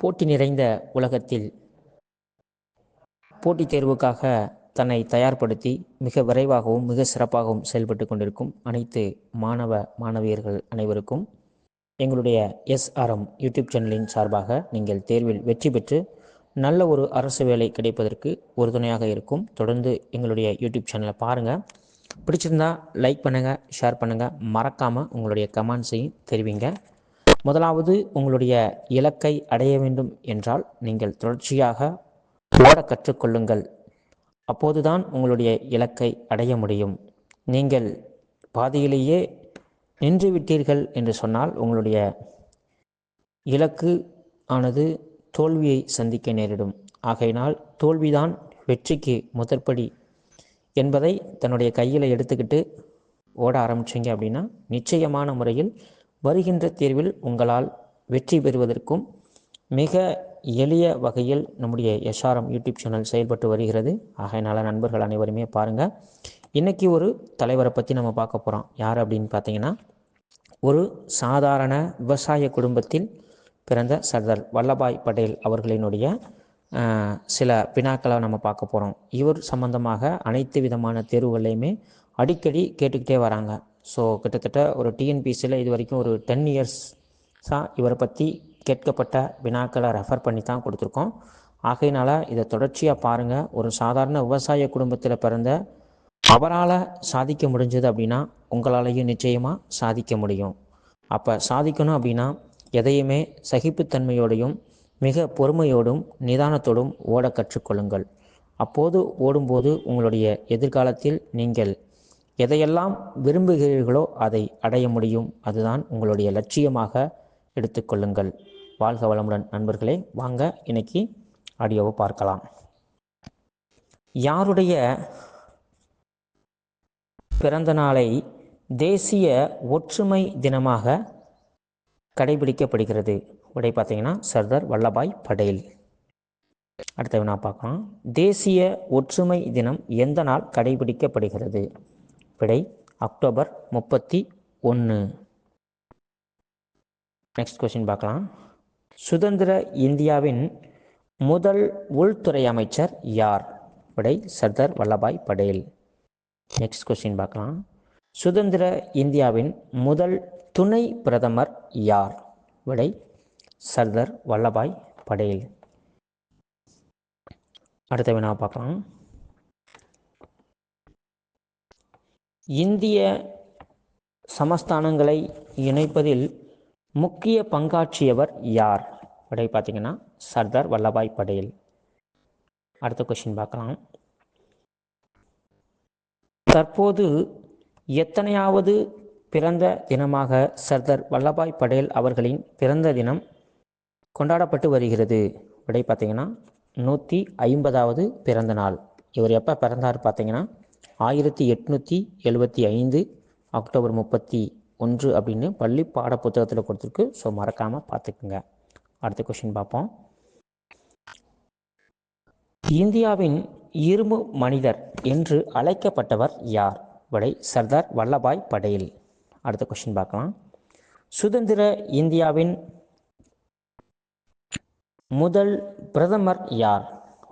போட்டி நிறைந்த உலகத்தில் போட்டித் தேர்வுக்காக தன்னை தயார்படுத்தி மிக விரைவாகவும் மிக சிறப்பாகவும் செயல்பட்டு கொண்டிருக்கும் அனைத்து மாணவ மாணவியர்கள் அனைவருக்கும் எங்களுடைய எஸ்ஆர்எம் யூடியூப் சேனலின் சார்பாக நீங்கள் தேர்வில் வெற்றி பெற்று நல்ல ஒரு அரசு வேலை கிடைப்பதற்கு உறுதுணையாக இருக்கும். தொடர்ந்து எங்களுடைய யூடியூப் சேனலை பாருங்கள் பிடிச்சிருந்தா லைக் பண்ணுங்கள் ஷேர் பண்ணுங்கள் மறக்காமல் உங்களுடைய கமெண்ட்ஸையும் தெரிவிங்க. முதலாவது உங்களுடைய இலக்கை அடைய வேண்டும் என்றால் நீங்கள் தொடர்ச்சியாக ஓட கற்றுக்கொள்ளுங்கள். அப்போதுதான் உங்களுடைய இலக்கை அடைய முடியும். நீங்கள் பாதியிலேயே நின்று விட்டீர்கள் என்று சொன்னால் உங்களுடைய இலக்கு ஆனது தோல்வியை சந்திக்க நேரிடும். ஆகையினால் தோல்விதான் வெற்றிக்கு முதற்படி என்பதை தன்னுடைய கையில் எடுத்துக்கிட்டு ஓட ஆரம்பிச்சிங்க அப்படின்னா நிச்சயமான முறையில் வருகின்ற தேர்வில் உங்களால் வெற்றி பெறுவதற்கும் மிக எளிய வகையில் நம்முடைய எஸ்ஆர்எம் யூடியூப் சேனல் செயல்பட்டு வருகிறது. ஆகையினால நண்பர்கள் அனைவருமே பாருங்கள் இன்றைக்கி ஒரு தலைவரை பற்றி நம்ம பார்க்க போகிறோம் யார் அப்படின்னு பார்த்தீங்கன்னா ஒரு சாதாரண விவசாய குடும்பத்தில் பிறந்த சர்தார் வல்லபாய் பட்டேல் அவர்களினுடைய சில பினாக்களை நம்ம பார்க்க போகிறோம் இவர் சம்பந்தமாக அனைத்து விதமான தேர்வுகளையுமே அடிக்கடி கேட்டுக்கிட்டே வராங்க. ஸோ கிட்டத்தட்ட ஒரு டிஎன்பிசியில் இது வரைக்கும் ஒரு டென் இயர்ஸாக இவரை பற்றி கேட்கப்பட்ட வினாக்களை ரெஃபர் பண்ணி தான் கொடுத்துருக்கோம். ஆகையினால இதை தொடர்ச்சியாக பாருங்கள் ஒரு சாதாரண விவசாய குடும்பத்தில் பிறந்த அவரால் சாதிக்க முடிஞ்சது அப்படின்னா உங்களாலையும் நிச்சயமாக சாதிக்க முடியும். அப்போ சாதிக்கணும் அப்படின்னா எதையுமே சகிப்புத்தன்மையோடையும் மிக பொறுமையோடும் நிதானத்தோடும் ஓட கற்றுக்கொள்ளுங்கள். அப்போது ஓடும்போது உங்களுடைய எதிர்காலத்தில் நீங்கள் எதையெல்லாம் விரும்புகிறீர்களோ அதை அடைய முடியும். அதுதான் உங்களுடைய லட்சியமாக எடுத்துக்கொள்ளுங்கள் வாழ்க வளமுடன் நண்பர்களே. வாங்க இன்னைக்கு ஆடியோவை பார்க்கலாம். யாருடைய பிறந்த நாளை தேசிய ஒற்றுமை தினமாக கடைபிடிக்கப்படுகிறது? உடைய பார்த்தீங்கன்னா சர்தார் வல்லபாய் படேல். அடுத்த வினா பார்க்கலாம். தேசிய ஒற்றுமை தினம் எந்த நாள் கடைபிடிக்கப்படுகிறது? விடை அக்டோபர் முப்பத்தி ஒன்று நெக்ஸ்ட் கொஸ்டின் பார்க்கலாம். சுதந்திர இந்தியாவின் முதல் உள்துறை அமைச்சர் யார்? விடை சர்தார் வல்லபாய் படேல். நெக்ஸ்ட் கொஸ்டின் பார்க்கலாம். சுதந்திர இந்தியாவின் முதல் துணை பிரதமர் யார்? விடை சர்தார் வல்லபாய் படேல். அடுத்த வினா பார்க்கலாம். இந்திய சமஸ்தானங்களை இணைப்பதில் முக்கிய பங்காற்றியவர் யார்? அப்படி பார்த்தீங்கன்னா சர்தார் வல்லபாய் படேல். அடுத்த கொஷின் பார்க்கலாம். தற்போது எத்தனையாவது பிறந்த தினமாக சர்தார் வல்லபாய் படேல் அவர்களின் பிறந்த தினம் கொண்டாடப்பட்டு வருகிறது? அப்படி பார்த்தீங்கன்னா நூற்றி ஐம்பதாவது பிறந்த நாள் இவர் எப்போ பிறந்தார் பார்த்தீங்கன்னா ஆயிரத்தி எட்நூற்றி எழுபத்தி ஐந்து அக்டோபர் முப்பத்தி ஒன்று அப்படின்னு பள்ளி பாட புத்தகத்தில் கொடுத்துருக்கு. ஸோ மறக்காமல் பார்த்துக்குங்க. அடுத்த கொஷின் பார்ப்போம். இந்தியாவின் இரும்பு மனிதர் என்று அழைக்கப்பட்டவர் யார்? விடை சர்தார் வல்லபாய் படேல். அடுத்த கொஷின் பார்க்கலாம். சுதந்திர இந்தியாவின் முதல் பிரதமர் யார்?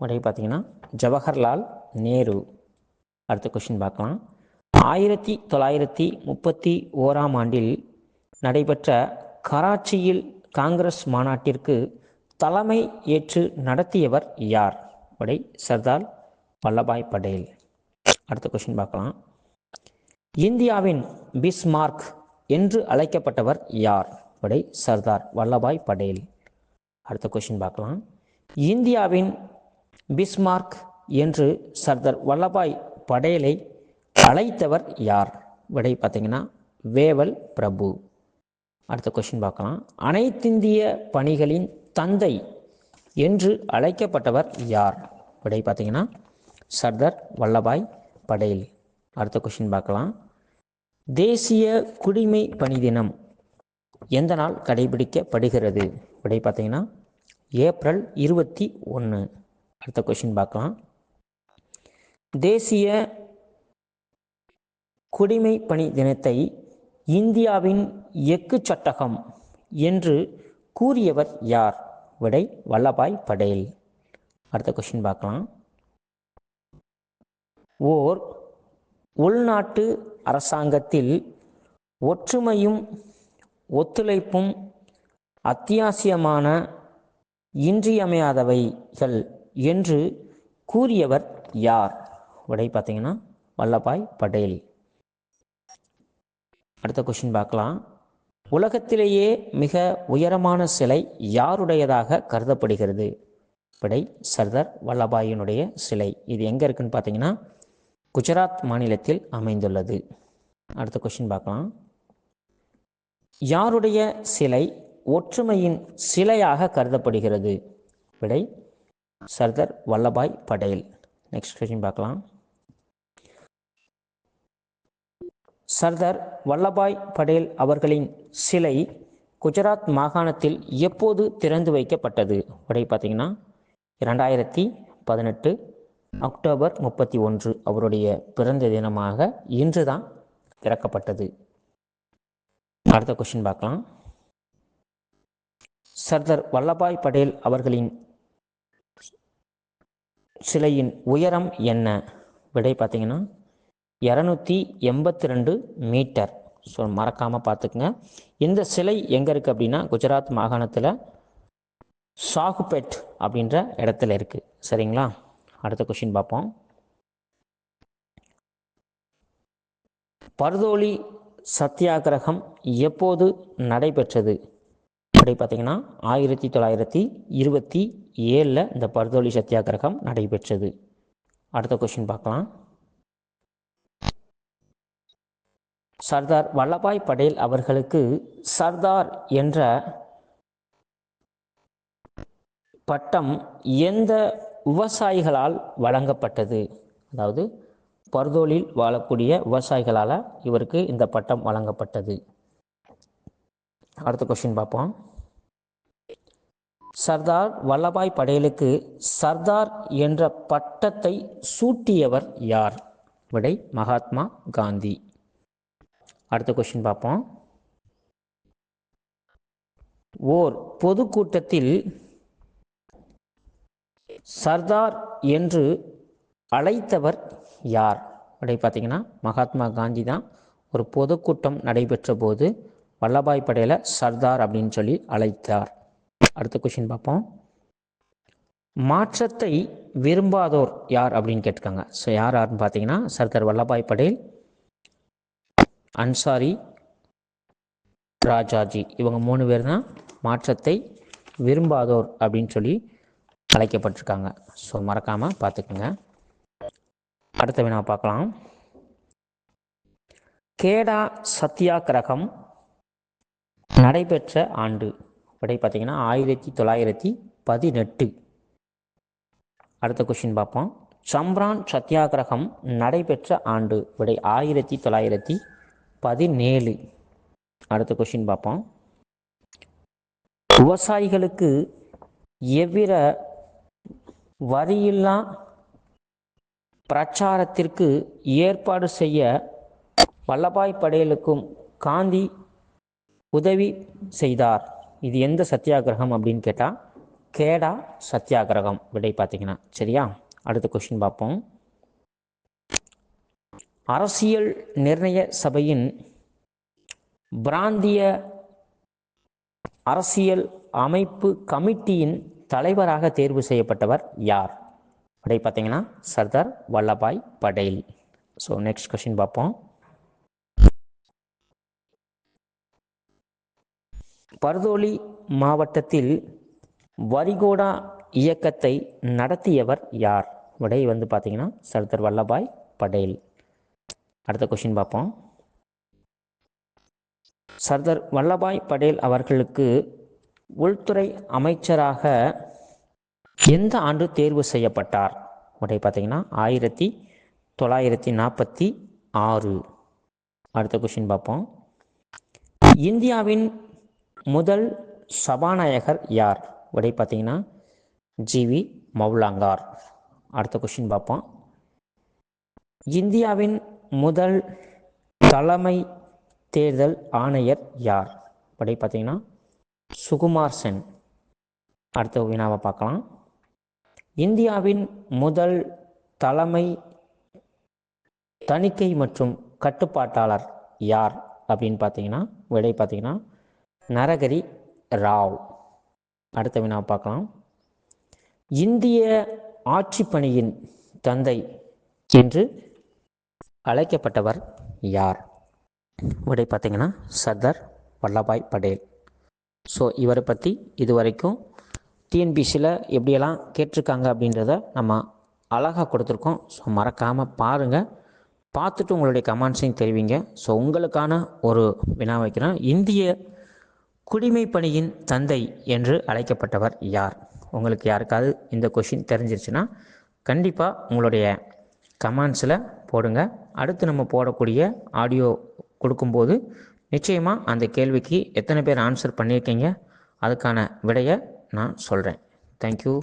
விடை பார்த்தீங்கன்னா ஜவஹர்லால் நேரு. அடுத்த கொஷின் பார்க்கலாம். ஆயிரத்தி தொள்ளாயிரத்தி முப்பத்தி ஓராம் ஆண்டில் நடைபெற்ற கராச்சியில் காங்கிரஸ் மாநாட்டிற்கு தலைமை ஏற்று நடத்தியவர் யார்? படை சர்தார் வல்லபாய் படேல். அடுத்த கொஷின் பார்க்கலாம். இந்தியாவின் பிஸ்மார்க் என்று அழைக்கப்பட்டவர் யார்? படை சர்தார் வல்லபாய் படேல். அடுத்த கொஷின் பார்க்கலாம். இந்தியாவின் பிஸ்மார்க் என்று சர்தார் வல்லபாய் படேலை அழைத்தவர் யார்? விடை பார்த்தீங்கன்னா வேவல் பிரபு. அடுத்த கொஷின் பார்க்கலாம். அனைத்திந்திய பணிகளின் தந்தை என்று அழைக்கப்பட்டவர் யார்? விடை பார்த்தீங்கன்னா சர்தார் வல்லபாய் படேல். அடுத்த கொஷின் பார்க்கலாம். தேசிய குடிமை பணி தினம் எந்த நாள் கடைபிடிக்கப்படுகிறது? விடை பார்த்தீங்கன்னா ஏப்ரல் இருபத்தி ஒன்று அடுத்த கொஷின் பார்க்கலாம். தேசிய குடிமை பணி தினத்தை இந்தியாவின் எக்கு சட்டகம் என்று கூறியவர் யார்? விடை வல்லபாய் படேல். அடுத்த கொஷின் பார்க்கலாம். ஓர் உள்நாட்டு அரசாங்கத்தில் ஒற்றுமையும் ஒத்துழைப்பும் அத்தியாவசியமான இன்றியமையாதவைகள் என்று கூறியவர் யார்? விடை பார்த்தீங்கன்னா வல்லபாய் படேல். அடுத்த கொஷின் பார்க்கலாம். உலகத்திலேயே மிக உயரமான சிலை யாருடையதாக கருதப்படுகிறது? விடை சர்தார் வல்லபாயினுடைய சிலை. இது எங்கே இருக்குன்னு பார்த்தீங்கன்னா குஜராத் மாநிலத்தில் அமைந்துள்ளது. அடுத்த கொஷின் பார்க்கலாம். யாருடைய சிலை ஒற்றுமையின் சிலையாக கருதப்படுகிறது? விடை சர்தார் வல்லபாய் படேல். நெக்ஸ்ட் கொஷின் பார்க்கலாம். சர்தார் வல்லபாய் படேல் அவர்களின் சிலை குஜராத் மாகாணத்தில் எப்போது திறந்து வைக்கப்பட்டது? விடை பார்த்தீங்கன்னா இரண்டாயிரத்தி பதினெட்டு அக்டோபர் முப்பத்தி ஒன்று. அவருடைய பிறந்த தினமாக இன்று தான் திறக்கப்பட்டது. அடுத்த கொஷின் பார்க்கலாம். சர்தார் வல்லபாய் படேல் அவர்களின் சிலையின் உயரம் என்ன? விடை பார்த்தீங்கன்னா இரநூத்தி எண்பத்தி ரெண்டு மீட்டர். ஸோ மறக்காமல் பார்த்துக்குங்க. இந்த சிலை எங்கே இருக்குது அப்படின்னா குஜராத் மாகாணத்தில் சாகுபெட் அப்படின்ற இடத்துல இருக்குது சரிங்களா? அடுத்த கொஷின் பார்ப்போம். பர்தோலி சத்தியாகிரகம் எப்போது நடைபெற்றது? அப்படி பார்த்தீங்கன்னா ஆயிரத்தி தொள்ளாயிரத்தி இருபத்தி ஏழில் இந்த பர்தோலி சத்தியாகிரகம் நடைபெற்றது. அடுத்த கொஷின் பார்க்கலாம். சர்தார் வல்லபாய் படேல் அவர்களுக்கு சர்தார் என்ற பட்டம் எந்த விவசாயிகளால் வழங்கப்பட்டது? அதாவது பர்தோலில் வாழக்கூடிய விவசாயிகளால் இவருக்கு இந்த பட்டம் வழங்கப்பட்டது. அடுத்த கொஸ்டின் பார்ப்போம். சர்தார் வல்லபாய் படேலுக்கு சர்தார் என்ற பட்டத்தை சூட்டியவர் யார்? விடை மகாத்மா காந்தி. அடுத்த கொஸ்டின் பார்ப்போம். ஓர் பொதுக்கூட்டத்தில் சர்தார் என்று அழைத்தவர் யார்? அப்படி பார்த்தீங்கன்னா மகாத்மா காந்தி தான் ஒரு பொதுக்கூட்டம் நடைபெற்ற போது வல்லபாய் படேல சர்தார் அப்படின்னு சொல்லி அழைத்தார். அடுத்த கொஷின் பார்ப்போம். மாற்றத்தை விரும்பாதோர் யார் அப்படின்னு கேட்டிருக்காங்க. ஸோ யார் யாருன்னு பார்த்தீங்கன்னா சர்தார் வல்லபாய் படேல் அன்சாரி ராஜாஜி. இவங்க மூணு பேர் தான் மாற்றத்தை விரும்பாதோர் அப்படின்னு சொல்லி அழைக்கப்பட்டிருக்காங்க. ஸோ மறக்காமல் பார்த்துக்குங்க. அடுத்த வினா பார்க்கலாம். கேடா சத்தியாகிரகம் நடைபெற்ற ஆண்டு. விடை பார்த்தீங்கன்னா ஆயிரத்தி தொள்ளாயிரத்தி பதினெட்டு. அடுத்த கொஷின் பார்ப்போம். சம்ரான் சத்தியாகிரகம் நடைபெற்ற ஆண்டு. விடை ஆயிரத்தி தொள்ளாயிரத்தி பதினேழு. அடுத்த கொஷின் பார்ப்போம். விவசாயிகளுக்கு எவ்வித வரியில்லா பிரச்சாரத்திற்கு ஏற்பாடு செய்ய வல்லபாய் படேலுக்கும் காந்தி உதவி செய்தார்? இது எந்த சத்தியாகிரகம் அப்படின்னு கேட்டால் கேடா சத்தியாகிரகம் விடை பார்த்தீங்கன்னா. சரியா? அடுத்த கொஷின் பார்ப்போம். அரசியல் நிர்ணய சபையின் பிராந்திய அரசியல் அமைப்பு கமிட்டியின் தலைவராக தேர்வு செய்யப்பட்டவர் யார்? அப்படி பார்த்தீங்கன்னா Sardar Vallabhbhai Patel. So next question பார்ப்போம். பர்தோலி மாவட்டத்தில் வரிகோடா இயக்கத்தை நடத்தியவர் யார்? விடை வந்து பார்த்தீங்கன்னா சர்தார் வல்லபாய் படேல். அடுத்த கொஷின் பார்ப்போம். சர்தார் வல்லபாய் படேல் அவர்களுக்கு உள்துறை அமைச்சராக எந்த ஆண்டு தேர்வு செய்யப்பட்டார்? உடைய பார்த்தீங்கன்னா ஆயிரத்தி தொள்ளாயிரத்தி நாற்பத்தி ஆறு. அடுத்த கொஷின் பார்ப்போம். இந்தியாவின் முதல் சபாநாயகர் யார்? உடைய பார்த்தீங்கன்னா ஜிவி மௌலாங்கார். அடுத்த கொஷின் பார்ப்போம். இந்தியாவின் முதல் தலைமை தேர்தல் ஆணையர் யார்? அப்படி பார்த்தீங்கன்னா சுகுமார் சென். அடுத்த வினாவை பார்க்கலாம். இந்தியாவின் முதல் தலைமை தணிக்கை மற்றும் கட்டுப்பாட்டாளர் யார் அப்படின்னு பார்த்தீங்கன்னா விடை பார்த்தீங்கன்னா நரகரி ராவ். அடுத்த வினாவை பார்க்கலாம். இந்திய ஆட்சிப்பணியின் தந்தை என்று அழைக்கப்பட்டவர் யார்? விடை பார்த்தீங்கன்னா சர்தார் வல்லபாய் படேல். ஸோ இவரை பற்றி இதுவரைக்கும் டிஎன்பிசியில் எப்படியெல்லாம் கேட்டிருக்காங்க அப்படின்றத நம்ம அழகாக கொடுத்துருக்கோம். ஸோ மறக்காமல் பாருங்கள் பார்த்துட்டு உங்களுடைய கமெண்ட்ஸையும் தெரிவிங்க. ஸோ உங்களுக்கான ஒரு வினா வைக்கிறேன். இந்திய குடிமை பணியின் தந்தை என்று அழைக்கப்பட்டவர் யார்? உங்களுக்கு யாருக்காவது இந்த கொஷின் தெரிஞ்சிருச்சுன்னா கண்டிப்பாக உங்களுடைய கமெண்ட்ஸில் போடுங்க. அடுத்து நம்ம போடக்கூடிய ஆடியோ கொடுக்கும்போது நிச்சயமாக அந்த கேள்விக்கு எத்தனை பேர் ஆன்சர் பண்ணியிருக்கீங்க? அதுக்கான விடையை நான் சொல்கிறேன் தேங்க்யூ